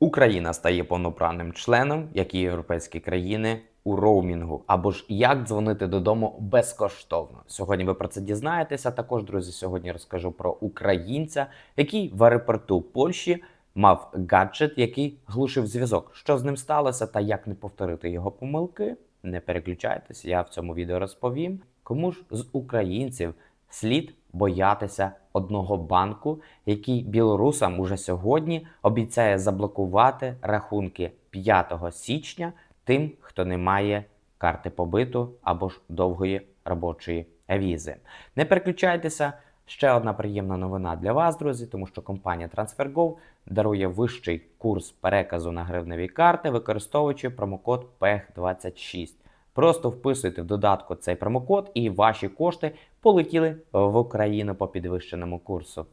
Україна стає повноправним членом, як і європейські країни у роумінгу, або ж як дзвонити додому безкоштовно. Сьогодні ви про це дізнаєтеся. Також, друзі, сьогодні розкажу про українця, який в аеропорту Польщі мав гаджет, який глушив зв'язок. Що з ним сталося, та як не повторити його помилки. Не переключайтесь, я в цьому відео розповім. Кому ж з українців слід боятися одного банку, який білорусам уже сьогодні обіцяє заблокувати рахунки 5 січня тим, хто не має карти побиту або ж довгої робочої візи. Не переключайтеся. Ще одна приємна новина для вас, друзі, тому що компанія TransferGo дарує вищий курс переказу на гривневі карти, використовуючи промокод PEH26. Просто вписуйте в додатку цей промокод, і ваші кошти полетіли в Україну по підвищеному курсу.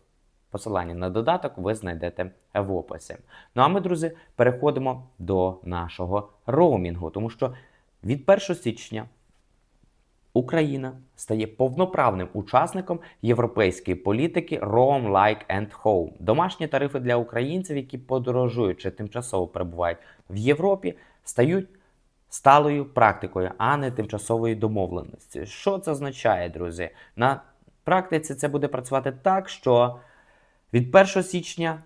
Посилання на додаток ви знайдете в описі. Ну а ми, друзі, переходимо до нашого роумінгу, тому що від 1 січня Україна стає повноправним учасником європейської політики Roam Like and Home. Домашні тарифи для українців, які подорожують чи тимчасово перебувають в Європі, стають сталою практикою, а не тимчасовою домовленості. Що це означає, друзі? На практиці це буде працювати так, що від 1 січня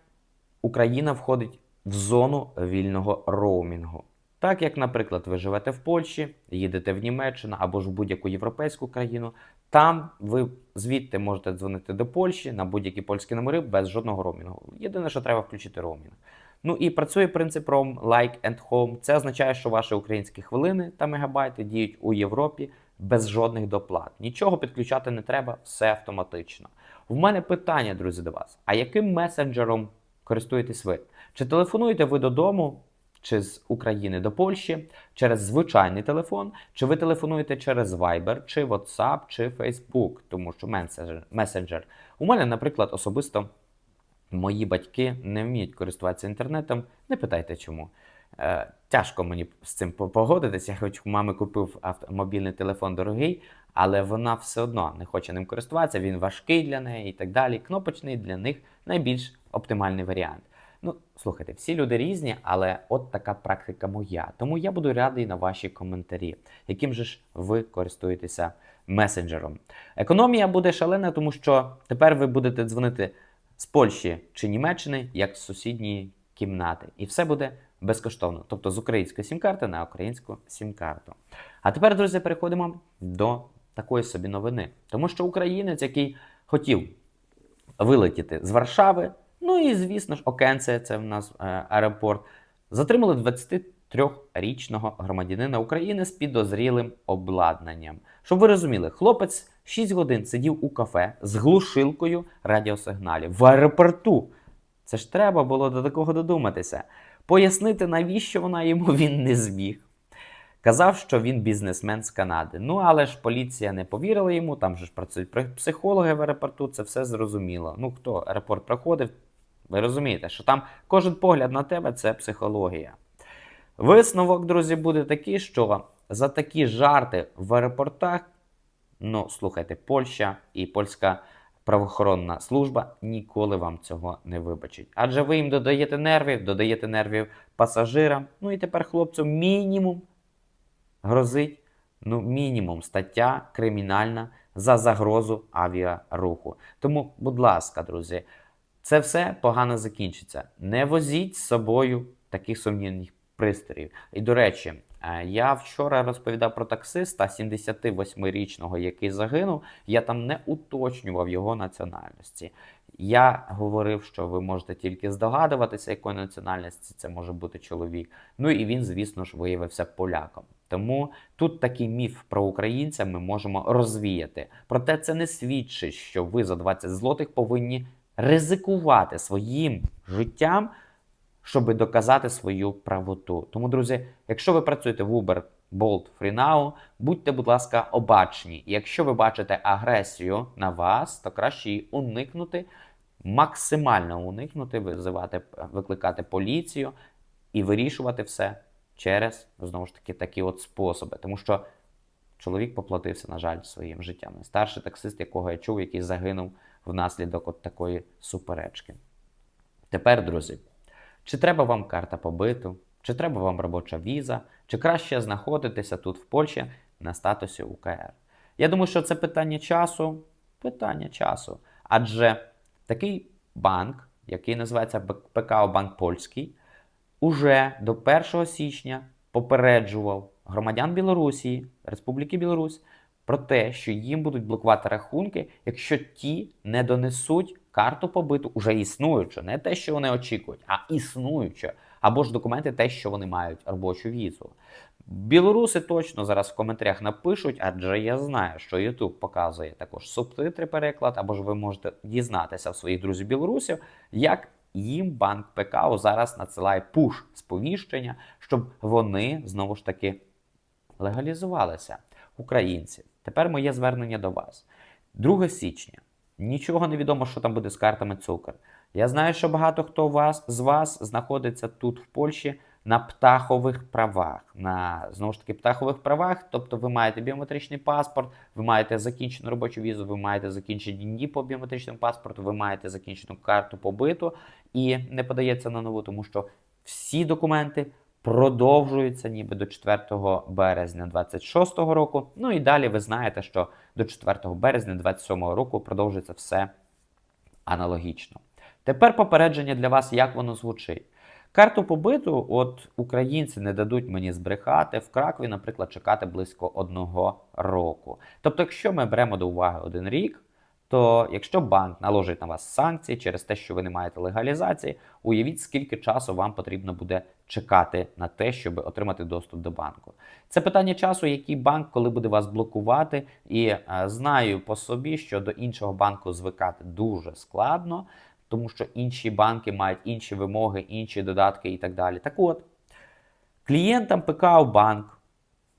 Україна входить в зону вільного роумінгу. Так як, наприклад, ви живете в Польщі, їдете в Німеччину або ж в будь-яку європейську країну, там ви звідти можете дзвонити до Польщі на будь-які польські номери без жодного роумінгу. Єдине, що треба включити роумінг. Ну і працює принцип Roam Like and Home. Це означає, що ваші українські хвилини та мегабайти діють у Європі без жодних доплат. Нічого підключати не треба, все автоматично. В мене питання, друзі, до вас: а яким месенджером користуєтесь ви? Чи телефонуєте ви додому? Чи з України до Польщі через звичайний телефон, чи ви телефонуєте через Viber, чи WhatsApp, чи Facebook, тому що месенджер. У мене, наприклад, особисто мої батьки не вміють користуватися інтернетом. Не питайте чому. Е, тяжко мені з цим погодитися. Хоч у мами купив авто, мобільний телефон дорогий, але вона все одно не хоче ним користуватися. Він важкий для неї і так далі. Кнопочний для них найбільш оптимальний варіант. Ну, слухайте, всі люди різні, але от така практика моя. Тому я буду радий на ваші коментарі, яким же ж ви користуєтеся месенджером. Економія буде шалена, тому що тепер ви будете дзвонити з Польщі чи Німеччини як з сусідньої кімнати. І все буде безкоштовно. Тобто з української сім-карти на українську сім-карту. А тепер, друзі, переходимо до такої собі новини. Тому що українець, який хотів вилетіти з Варшави. Ну і, звісно ж, Окенце, це в нас е, аеропорт, затримали 23-річного громадянина України з підозрілим обладнанням. Щоб ви розуміли, хлопець 6 годин сидів у кафе з глушилкою радіосигналів в аеропорту. Це ж треба було до такого додуматися. Пояснити, навіщо вона йому він не зміг. Казав, що він бізнесмен з Канади. Ну, але ж поліція не повірила йому, там же ж працюють психологи в аеропорту, це все зрозуміло. Ну, хто аеропорт проходив, ви розумієте, що там кожен погляд на тебе це психологія. Висновок, друзі, буде такий, що за такі жарти в аеропортах, ну, слухайте, Польща і польська правоохоронна служба ніколи вам цього не вибачить. Адже ви їм додаєте нервів, додаєте нервів пасажирам. Ну і тепер хлопцю мінімум грозить ну, мінімум стаття кримінальна за загрозу авіаруху. Тому, будь ласка, друзі, це все погано закінчиться. Не возіть з собою таких сумнівних пристроїв. І до речі, е, я вчора розповідав про таксиста 78-річного, який загинув. Я там не уточнював його національності. Я говорив, що ви можете тільки здогадуватися, якої національності це може бути чоловік. Ну і він, звісно ж, виявився поляком. Тому тут такий міф про українця ми можемо розвіяти. Проте це не свідчить, що ви за 20 злотих повинні ризикувати своїм життям, щоб доказати свою правоту. Тому, друзі, якщо ви працюєте в Uber, Bolt, FreeNow, будьте, будь ласка, обачні. Якщо ви бачите агресію на вас, то краще її уникнути, максимально уникнути, визивати, викликати поліцію і вирішувати все через знову ж таки такі от способи. Тому що чоловік поплатився, на жаль, своїм життям. Старший таксист, якого я чув, який загинув внаслідок от такої суперечки. Тепер, друзі, Чи треба вам карта побиту, чи треба вам робоча віза, чи краще знаходитися тут в Польщі на статусі УКР? Я думаю, що це питання часу. Питання часу. Адже такий банк, який називається ПКО Банк Польський, уже до 1 січня попереджував громадян Білорусі, Республіки Білорусь про те, що їм будуть блокувати рахунки, якщо ті не донесуть карту побиту, уже існуючу, не те, що вони очікують, а існуючу, або ж документи, те, що вони мають робочу візу. Білоруси точно зараз в коментарях напишуть, адже я знаю, що YouTube показує також субтитри переклад, або ж ви можете дізнатися в своїх друзів білорусів, як їм банк ПКО зараз надсилає пуш сповіщення, щоб вони знову ж таки легалізувалися. Українці, тепер моє звернення до вас. 2 січня. Нічого не відомо, що там буде з картами цукор. Я знаю, що багато хто вас, з вас знаходиться тут в Польщі на птахових правах. На знову ж таки птахових правах. Тобто ви маєте біометричний паспорт, ви маєте закінчену робочу візу, ви маєте закінчені дні по біометричному паспорту, ви маєте закінчену карту побиту і не подається на нову, тому що всі документи продовжуються ніби до 4 березня 26 року. Ну і далі ви знаєте, що до 4 березня 27 року продовжується все аналогічно. Тепер попередження для вас, як воно звучить. Карту побиту, от українці не дадуть мені збрехати в Кракові, наприклад, чекати близько одного року. Тобто, якщо ми беремо до уваги один рік, то якщо банк наложить на вас санкції через те, що ви не маєте легалізації, уявіть, скільки часу вам потрібно буде чекати на те, щоб отримати доступ до банку. Це питання часу, який банк, коли буде вас блокувати, і е, знаю по собі, що до іншого банку звикати дуже складно, тому що інші банки мають інші вимоги, інші додатки і так далі. Так от, клієнтам ПКО Банк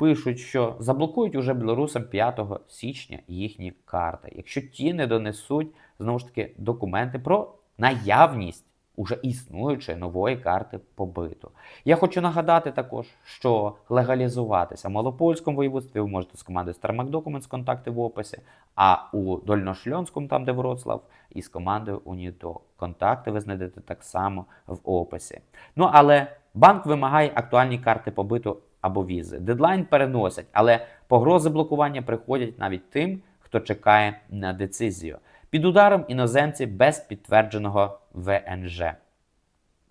пишуть, що заблокують уже білорусам 5 січня їхні карти, якщо ті не донесуть знову ж таки документи про наявність уже існуючої нової карти побиту. Я хочу нагадати також, що легалізуватися в Малопольському воєводстві ви можете з командою Starmac Documents, контакти в описі, а у Дольношльонському, там де Вроцлав, із командою Унідо. Контакти ви знайдете так само в описі. Ну але банк вимагає актуальні карти побиту або візи. Дедлайн переносять, але погрози блокування приходять навіть тим, хто чекає на децизію. Під ударом іноземці без підтвердженого ВНЖ.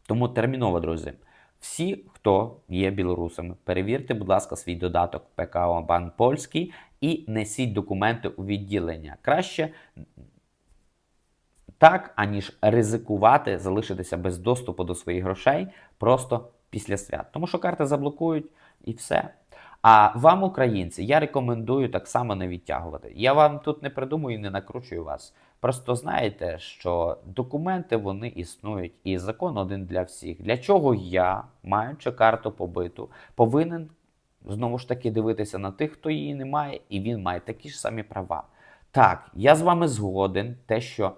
Тому терміново, друзі. Всі, хто є білорусами, перевірте, будь ласка, свій додаток ПКО Банк Польський і несіть документи у відділення. Краще так, аніж ризикувати, залишитися без доступу до своїх грошей просто після свят. Тому що карти заблокують і все. А вам, українці, я рекомендую так само не відтягувати. Я вам тут не придумую і не накручую вас. Просто знаєте, що документи вони існують, і закон один для всіх. Для чого я, маючи карту побиту, повинен знову ж таки дивитися на тих, хто її не має, і він має такі ж самі права. Так, я з вами згоден, те, що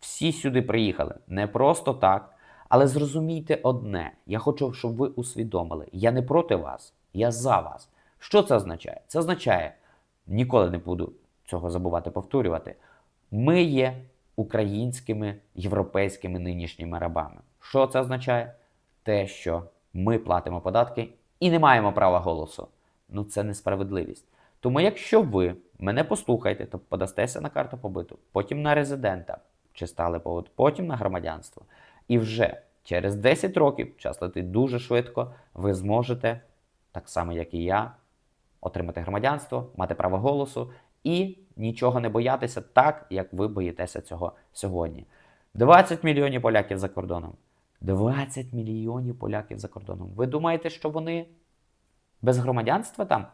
всі сюди приїхали не просто так. Але зрозумійте одне: я хочу, щоб ви усвідомили, я не проти вас, я за вас. Що це означає? Це означає, ніколи не буду цього забувати повторювати. Ми є українськими європейськими нинішніми рабами. Що це означає? Те, що ми платимо податки і не маємо права голосу. Ну це несправедливість. Тому, якщо ви мене послухаєте, то подастеся на карту побиту, потім на резидента, чи стали потім на громадянство. І вже через 10 років, час летить дуже швидко, ви зможете, так само як і я, отримати громадянство, мати право голосу і нічого не боятися так, як ви боїтеся цього сьогодні. 20 мільйонів поляків за кордоном. 20 мільйонів поляків за кордоном. Ви думаєте, що вони без громадянства там?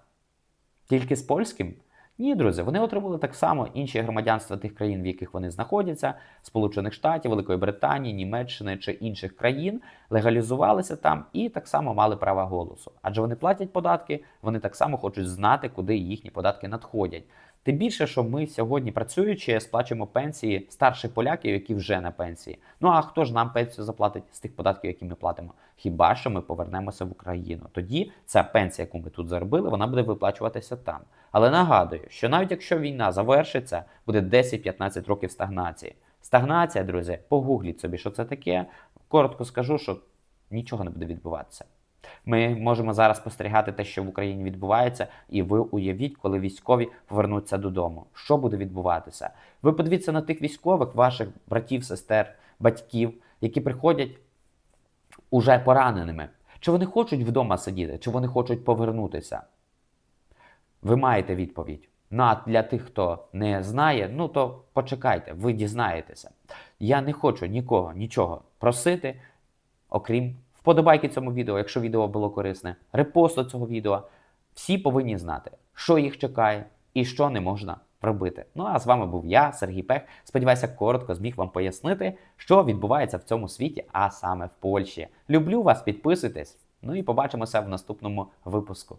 Тільки з польським? Ні, друзі, вони отримали так само інші громадянства тих країн, в яких вони знаходяться, Сполучених Штатів, Великої Британії, Німеччини чи інших країн, легалізувалися там і так само мали право голосу. Адже вони платять податки, вони так само хочуть знати, куди їхні податки надходять. Тим більше, що ми сьогодні працюючи, сплачуємо пенсії старших поляків, які вже на пенсії. Ну а хто ж нам пенсію заплатить з тих податків, які ми платимо? Хіба що ми повернемося в Україну? Тоді ця пенсія, яку ми тут заробили, вона буде виплачуватися там. Але нагадую, що навіть якщо війна завершиться, буде 10-15 років стагнації. Стагнація, друзі, погугліть собі, що це таке. Коротко скажу, що нічого не буде відбуватися. Ми можемо зараз спостерігати те, що в Україні відбувається, і ви уявіть, коли військові повернуться додому. Що буде відбуватися? Ви подивіться на тих військових, ваших братів, сестер, батьків, які приходять уже пораненими. Чи вони хочуть вдома сидіти, чи вони хочуть повернутися? Ви маєте відповідь. Ну а для тих, хто не знає, ну то почекайте, ви дізнаєтеся. Я не хочу нікого нічого просити, окрім вподобайки цьому відео, якщо відео було корисне, репосту цього відео. Всі повинні знати, що їх чекає і що не можна робити. Ну а з вами був я, Сергій Пех. Сподіваюся, коротко зміг вам пояснити, що відбувається в цьому світі, а саме в Польщі. Люблю вас, підписуйтесь. Ну і побачимося в наступному випуску.